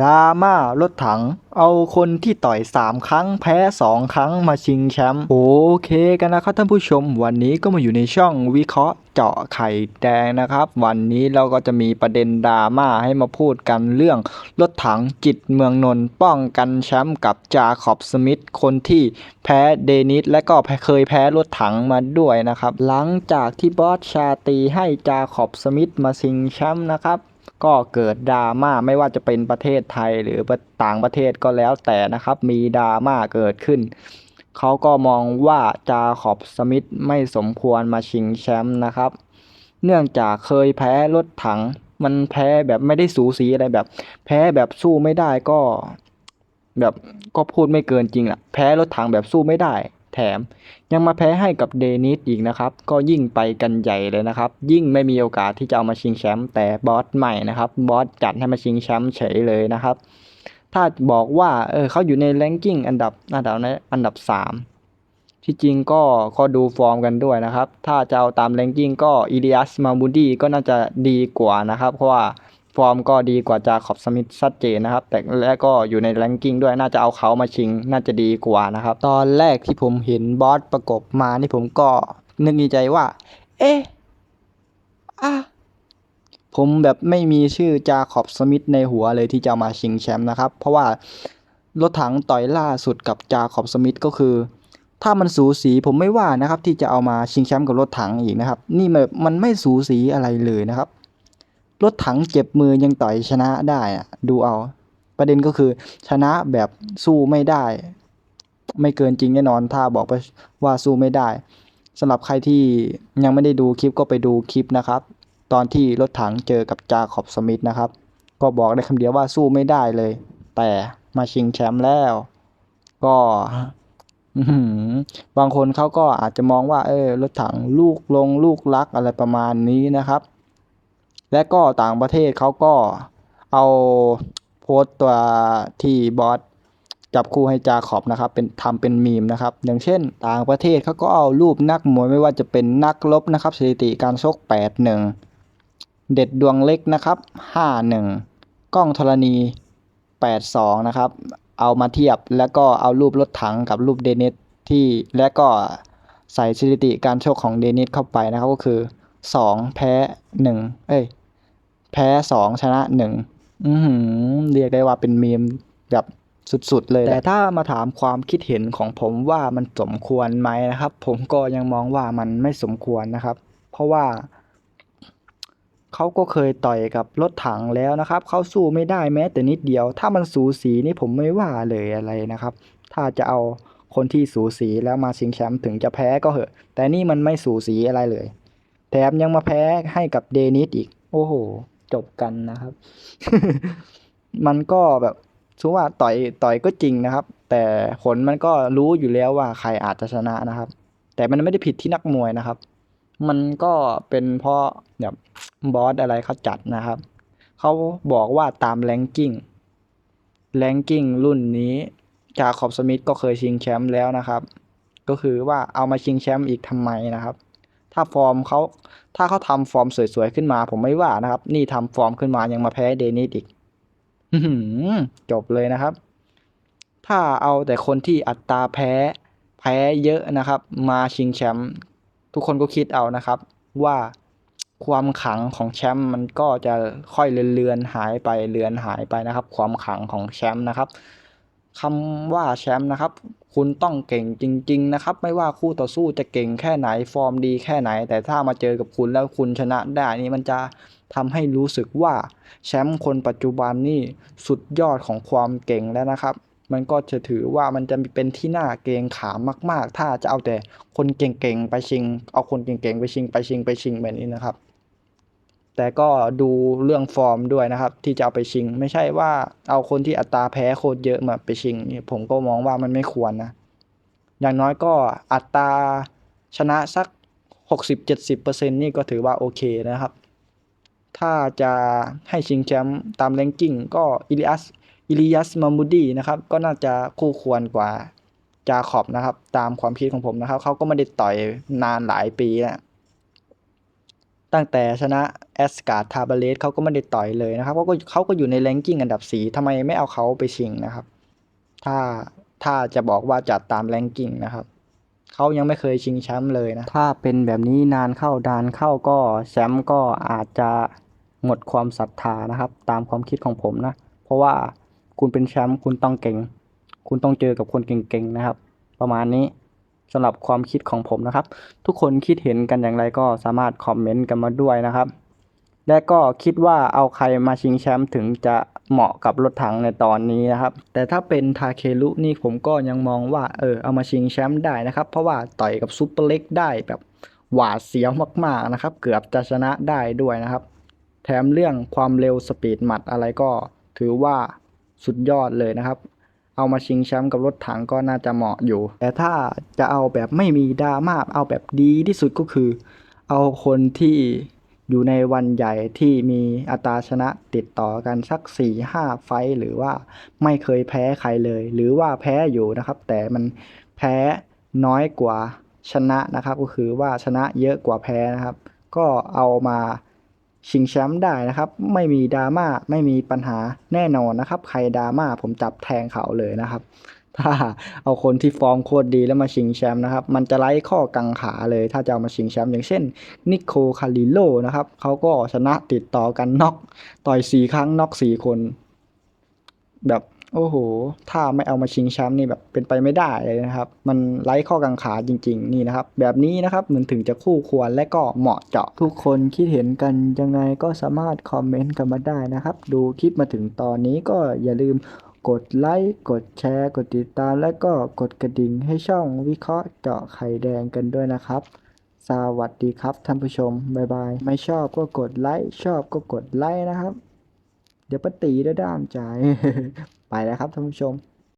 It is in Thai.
ดราม่ารถถัง เอาคนที่ต่อย 3 ครั้งแพ้ 2 ครั้งมาชิงแชมป์โอเคกันนะครับท่านผู้ชม วันนี้ก็มาอยู่ในช่องวิเคราะห์เจาะไข่แดงนะครับ วันนี้เราก็จะมีประเด็นดราม่าให้มาพูดกันเรื่องรถถังจิตเมืองนนท์ป้องกันแชมป์กับจาขอบสมิธคนที่แพ้เดนิสและก็เคยแพ้รถถังมาด้วยนะครับ หลังจากที่บอสชาตีให้จาขอบสมิธมาชิงแชมป์นะครับ ก็เกิดดราม่าไม่ว่าจะเป็นประเทศไทยหรือต่างประเทศก็แล้วแต่นะครับ มีดราม่าเกิดขึ้น เขาก็มองว่าจาขอบสมิธไม่สมควรมาชิงแชมป์นะครับ เนื่องจากเคยแพ้รถถัง มันแพ้แบบไม่ได้สูสีอะไรแบบ แพ้แบบสู้ไม่ได้ก็ แบบก็พูดไม่เกินจริงอะแพ้รถถังแบบสู้ไม่ได้ แถม ยังมาแพ้ให้กับเดนิสอีกนะครับ ก็ยิ่งไปกันใหญ่เลยนะครับ ยิ่งไม่มีโอกาสที่จะเอามาชิงแชมป์แต่บอสใหม่นะครับบอสจัดให้มาชิงแชมป์เฉยเลยนะครับ ถ้าบอกว่าเออเขาอยู่ในแรงกิ้งอันดับอันดับในอันดับสามที่จริงก็ก็ดูฟอร์มกันด้วยนะครับ ถ้าจะเอาตามแรงกิ้งก็อีเดียสมาบูดีก็น่าจะดีกว่านะครับ เพราะว่า ฟอร์มก็ดีกว่าจาขอบสมิธชัดเจนนะครับ แต่และก็อยู่ในแรงกิ้งด้วยน่าจะเอาเขามาชิง น่าจะดีกว่านะครับ ตอนแรกที่ผมเห็นบอสประกบมานี่ผมก็นึกในใจว่า เอ๊ะอะผมแบบไม่มีชื่อจาขอบสมิธในหัวเลยที่จะมาชิงแชมป์นะครับ เพราะว่ารถถังต่อยล่าสุดกับจาขอบสมิธก็คือ ถ้ามันสูสีผมไม่ว่านะครับ ที่จะเอามาชิงแชมป์กับรถถังอีกนะครับ นี่แบบมันไม่สูสีอะไรเลยนะครับ รถถังเจ็บมือยังต่อยชนะได้อะดูเอา ประเด็นก็คือชนะแบบสู้ไม่ได้ ไม่เกินจริงแน่นอนถ้าบอกว่าสู้ไม่ได้สำหรับใครที่ยังไม่ได้ดูคลิปก็ไปดูคลิปนะครับ ตอนที่รถถังเจอกับจาขอบสมิธนะครับ ก็บอกได้คำเดียวว่าสู้ไม่ได้เลย แต่มาชิงแชมป์แล้ว ก็บางคนเขาก็อาจจะมองว่า เออรถถังลูกลงลูกรักอะไรประมาณนี้นะครับ และก็ต่างประเทศเขาก็เอาโพสต์ตัวที่บอสจับคู่ให้จาขอบนะครับ เป็นทำเป็นมีมนะครับ อย่างเช่น ต่างประเทศเขาก็เอารูปนักมวยไม่ว่าจะเป็นนักรบนะครับสถิติการชก8-1 เด็ดดวงเล็กนะครับ 5-1 กล้องธรณี 8-2 นะครับ เอามาเทียบแล้วก็เอารูปรถถังกับรูปเดนิสที่และก็ใส่สถิติการชกของเดนิสเข้าไปนะครับก็คือ 2 แพ้ 1 เอ้ย แพ้2ชนะ1อือหือเรียกได้ว่าเป็นมีมแบบสุดๆ เลย แต่ถ้ามาถามความคิดเห็นของผมว่ามันสมควรไหมนะครับ ผมก็ยังมองว่ามันไม่สมควรนะครับ เพราะว่าเขาก็เคยต่อยกับรถถังแล้วนะครับ เขาสู้ไม่ได้แม้แต่นิดเดียว ถ้ามันสูสีนี่ผมไม่ว่าเลยอะไรนะครับ ถ้าจะเอาคนที่สูสีแล้วมาชิงแชมป์ถึงจะแพ้ก็เหอะ แต่นี่มันไม่สูสีอะไรเลย แถมยังมาแพ้ให้กับเดนิสอีก โอ้โห จบกันนะครับ มันก็แบบถือว่าต่อยต่อยก็จริงนะครับ แต่ผลมันก็รู้อยู่แล้วว่าใครอาจจะชนะนะครับ แต่มันไม่ได้ผิดที่นักมวยนะครับ มันก็เป็นเพราะแบบบอสอะไรเขาจัดนะครับเขาบอกว่าตามแรงกิ้งแรงกิ้งรุ่นนี้จาขอบสมิธก็เคยชิงแชมป์แล้วนะครับ ก็คือว่าเอามาชิงแชมป์อีกทำไมนะครับ ถ้าฟอร์มเขาถ้าเขาทำฟอร์มสวยๆขึ้นมา ผมไม่ว่านะครับ นี่ทำฟอร์มขึ้นมายังมาแพ้เดนิสอีกจบเลยนะครับ ถ้าเอาแต่คนที่อัตราแพ้แพ้เยอะนะครับ มาชิงแชมป์ทุกคนก็คิดเอานะครับ ว่าความขังของแชมป์มันก็จะค่อยเลือนๆหายไปเลือนหายไปนะครับ ความขังของแชมป์นะครับ คำว่าแชมป์นะครับ คุณต้องเก่งจริง ๆ นะครับ ไม่ว่าคู่ต่อสู้จะเก่งแค่ไหนฟอร์มดีแค่ไหน แต่ถ้ามาเจอกับคุณแล้วคุณชนะได้นี่มันจะทำให้รู้สึกว่าแชมป์คนปัจจุบันนี่สุดยอดของความเก่งแล้วนะครับ มันก็จะถือว่ามันจะเป็นที่น่าเกรงขามมาก ๆ ถ้าจะเอาแต่คนเก่งๆไปชิง เอาคนเก่งๆไปชิงไปชิงไปชิงแบบนี้นะครับ แต่ก็ดูเรื่องฟอร์มด้วยนะครับ ที่จะเอาไปชิง ไม่ใช่ว่าเอาคนที่อัตราแพ้โคตรเยอะมาไปชิงนี่ผมก็มองว่ามันไม่ควรนะ อย่างน้อยก็อัตราชนะสัก 60-70%นี่ก็ถือว่าโอเคนะครับ ถ้าจะให้ชิงแชมป์ตามแรงกิ้งก็อิลิอัสอิลิยัสมามูดีนะครับ ก็น่าจะคู่ควรกว่าจาขอบนะครับ ตามความคิดของผมนะครับ เขาก็ไม่ได้ต่อยนานหลายปีแล้ว ตั้งแต่ชนะแอสการ์ดทาบาเลสเขาก็ไม่ได้ต่อยเลยนะครับเขาก็เขาก็อยู่ในแรงกิ้งอันดับสี่ทำไมไม่เอาเขาไปชิงนะครับ ถ้าถ้าจะบอกว่าจัดตามแรงกิ้งนะครับเขายังไม่เคยชิงแชมป์เลยนะ ถ้าเป็นแบบนี้นานเข้านานเข้าก็แชมป์ก็อาจจะหมดความศรัทธานะครับ ตามความคิดของผมนะ เพราะว่าคุณเป็นแชมป์คุณต้องเก่ง คุณต้องเจอกับคนเก่งๆนะครับ ประมาณนี้ สำหรับความคิดของผมนะครับ ทุกคนคิดเห็นกันอย่างไรก็สามารถคอมเมนต์กันมาด้วยนะครับ และก็คิดว่าเอาใครมาชิงแชมป์ถึงจะเหมาะกับรถถังในตอนนี้นะครับ แต่ถ้าเป็นทาเคลุนี่ผมก็ยังมองว่าเออเอามาชิงแชมป์ได้นะครับ เพราะว่าต่อยกับซุปเปอร์เล็กได้แบบหวาดเสียวมากๆนะครับ เกือบจะชนะได้ด้วยนะครับ แถมเรื่องความเร็วสปีดหมัดอะไรก็ถือว่าสุดยอดเลยนะครับ เอามาชิงแชมป์กับรถถังก็น่าจะเหมาะอยู่ แต่ถ้าจะเอาแบบไม่มีดราม่าเอาแบบดีที่สุดก็คือ เอาคนที่อยู่ในวันใหญ่ที่มีอัตราชนะติดต่อกันสัก4ี่ห้าไฟหรือว่าไม่เคยแพ้ใครเลย หรือว่าแพ้อยู่นะครับ แต่มันแพ้น้อยกว่าชนะนะครับ ก็คือว่าชนะเยอะกว่าแพ้นะครับ ก็เอามา ชิงแชมป์ได้นะครับ ไม่มีดราม่าไม่มีปัญหาแน่นอนนะครับ ใครดราม่าผมจับแทงเขาเลยนะครับ ถ้าเอาคนที่ฟอร์มโคตรดีแล้วมาชิงแชมป์นะครับ มันจะไร้ข้อกังขาเลย ถ้าจะเอามาชิงแชมป์อย่างเช่นนิโคคาริโลนะครับเขาก็ชนะติดต่อกันน็อกต่อยสี่ครั้งน็อกสี่คน แบบ โอ้โห ถ้าไม่เอามาชิงแชมป์นี่แบบเป็นไปไม่ได้เลยนะครับ มันไร้ข้อกังขาจริง ๆ นี่นะครับ แบบนี้นะครับมันถึงจะคู่ควรและก็เหมาะเจาะ ทุกคนคิดเห็นกันยังไงก็สามารถคอมเมนต์กันมาได้นะครับ ดูคลิปมาถึงตอนนี้ก็อย่าลืมกดไลค์ กดแชร์ กดติดตาม และก็กดกระดิ่งให้ช่องวิเคราะห์เจาะไข่แดงกันด้วยนะครับ สวัสดีครับท่านผู้ชม บ๊ายบาย ไม่ชอบก็กดไลค์ ชอบก็กดไลค์นะครับ เดี๋ยวปตีได้ด้ามใจ ไปแล้วครับท่านผู้ชม